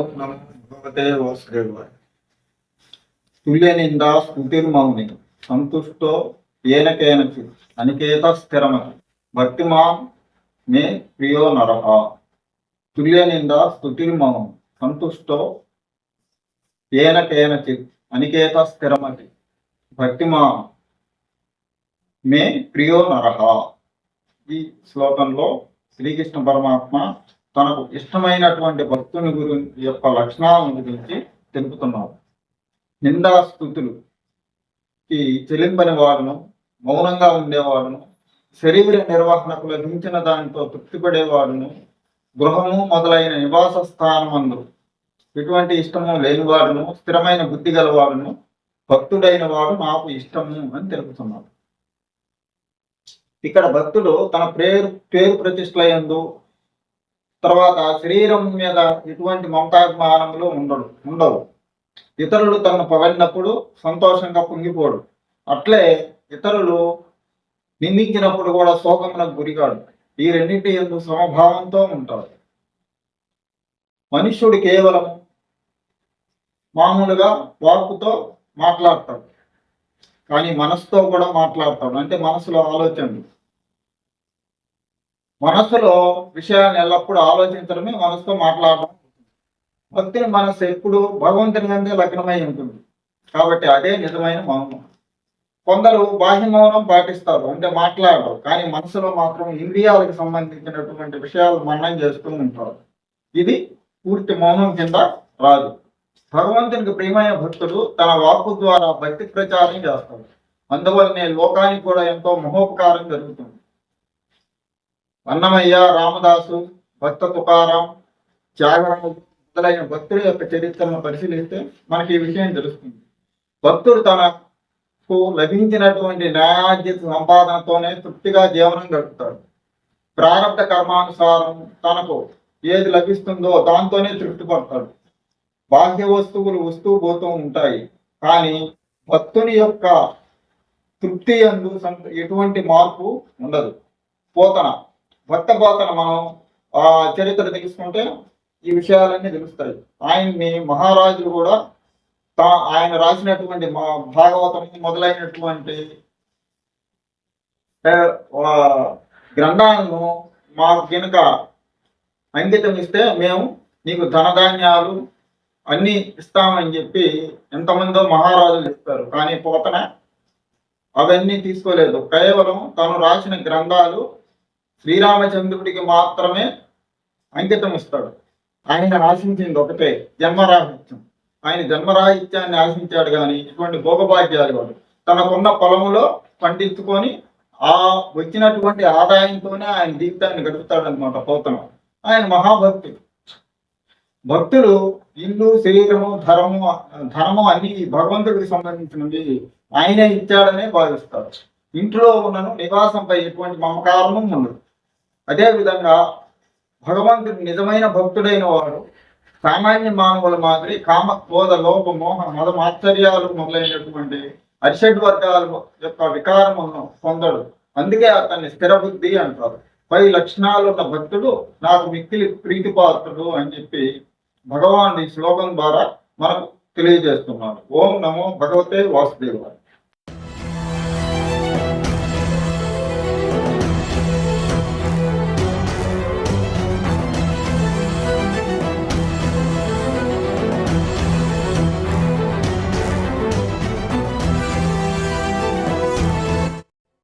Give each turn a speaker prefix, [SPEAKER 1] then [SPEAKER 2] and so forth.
[SPEAKER 1] భగవతే వాసుదేవాయ తుల్య స్థుతిర్మౌని సంతుష్టో ఏనకేనచి అనికేత స్థిరమతి భక్తిమా మే ప్రియో నరహ తుల్యనింద స్థుతిర్మౌని సంతుష్టో ఏనకేనచి అనికేత స్థిరమతి భక్తిమా మే ప్రియో నరహ ఈ శ్లోకంలో శ్రీకృష్ణ పరమాత్మ తనకు ఇష్టమైనటువంటి భక్తుని గురించి యొక్క లక్షణాలను గురించి తెలుపుతున్నారు. నిందాస్థుతులు ఈ చెలింపని వాడును మౌనంగా ఉండేవాడును శరీర నిర్వహణకు లభించిన దానితో తృప్తిపడేవాడును గృహము మొదలైన నివాస స్థానమందు ఎటువంటి ఇష్టము లేనివాడును స్థిరమైన బుద్ధి గలవాడును భక్తుడైన వాడు నాకు ఇష్టము అని తెలుపుతున్నారు. ఇక్కడ భక్తుడు తన పేరు పేరు ప్రతిష్టలయందు తర్వాత శరీరం మీద ఎటువంటి మమతాభిమానములు ఉండడు ఉండవు. ఇతరులు తను పొగడినప్పుడు సంతోషంగా పొంగిపోడు. అట్లే ఇతరులు నిందించినప్పుడు కూడా శోకమునకు గురికాడు. ఈ రెండింటి ఎందు సమభావంతో ఉంటాడు. మనుష్యుడు కేవలం మామూలుగా వాక్కుతో మాట్లాడతాడు. కానీ మనసుతో కూడా మాట్లాడతాడు. అంటే మనసులో ఆలోచనలు. మనసులో విషయాన్ని ఎల్లప్పుడూ ఆలోచించడమే మనసుతో మాట్లాడడం. భక్తిని మనస్సు ఎప్పుడు భగవంతుని కంటే లగ్నమై ఉంటుంది. కాబట్టి అదే నిజమైన మౌనం. కొందరు బాహ్య మౌనం పాటిస్తారు అంటే మాట్లాడరు. కానీ మనసులో మాత్రం ఇంద్రియాలకు సంబంధించినటువంటి విషయాలు మననం చేస్తూ ఉంటారు. ఇది పూర్తి మౌనం కింద రాదు. భగవంతునికి ప్రియమైన భక్తుడు తన వాక్కు ద్వారా భక్తి ప్రచారం చేస్తాడు. అందువల్లనే లోకానికి కూడా ఎంతో మహోపకారం జరుగుతుంది. అన్నమయ్య రామదాసు భక్త తుకారాం త్యాగరాజు మొదలైన భక్తుడి యొక్క చరిత్రను పరిశీలిస్తే మనకి ఈ విషయం తెలుస్తుంది. భక్తుడు తనకు లభించినటువంటి న్యాయాధ్యత సంపాదనతోనే తృప్తిగా జీవనం గడుపుతాడు. ప్రారంభ కర్మానుసారం తనకు ఏది లభిస్తుందో దాంతోనే తృప్తి పడతాడు. బాహ్య వస్తువులు వస్తూ పోతూ ఉంటాయి. కానీ భక్తుని యొక్క తృప్తి అందు ఎటువంటి మార్పు ఉండదు. పోతన భక్త పోతన మనం ఆ చరిత్ర తెలుసుకుంటే ఈ విషయాలన్నీ తెలుస్తాయి. ఆయన్ని మహారాజులు కూడా తా ఆయన రాసినటువంటి మా భాగవతం మొదలైనటువంటి గ్రంథాలను మాకు కనుక అంకితం ఇస్తే మేము నీకు ధనధాన్యాలు అన్ని ఇస్తామని చెప్పి ఎంతమందో మహారాజులు ఇస్తారు కానీ పోతన అవన్నీ తీసుకోలేదు. కేవలం తను రాసిన గ్రంథాలు శ్రీరామచంద్రుడికి మాత్రమే అంకితం ఇస్తాడు. ఆయన ఆశించింది ఒకటే జన్మరాహిత్యం. ఆయన జన్మరాహిత్యాన్ని ఆశించాడు కానీ ఇటువంటి భోగభాగ్యాలు వాడు. తనకున్న పొలములో పండించుకొని ఆ వచ్చినటువంటి ఆదాయంతోనే ఆయన జీవితాన్ని గడుపుతాడు అనమాట ఆయన మహాభక్తుడు. భక్తులు ఇల్లు శరీరము ధర్మము ధర్మం అన్ని భగవంతుడికి సంబంధించినవి. ఆయనే ఇచ్చాడనే భావిస్తారు. ఇంట్లో ఉన్నను నివాసంపై ఎటువంటి మమకారము ఉండదు. అదే విధంగా భగవంతుడు నిజమైన భక్తుడైన వాడు సామాన్య మానవుల మాదిరి కామ క్రోధ లోప మోహ మదం ఆశ్చర్యాలు మొదలైనటువంటి అరిషడ్ వర్గాల యొక్క వికారములను పొందడు. అందుకే అతన్ని స్థిర బుద్ధి అంటారు. పై లక్షణాలు ఉన్న భక్తుడు నాకు మిక్కిలి ప్రీతిపాత్రుడు అని చెప్పి భగవాన్ ఈ శ్లోకం ద్వారా మనకు తెలియజేస్తున్నాడు. ఓం నమో భగవతే వాసుదేవాయ.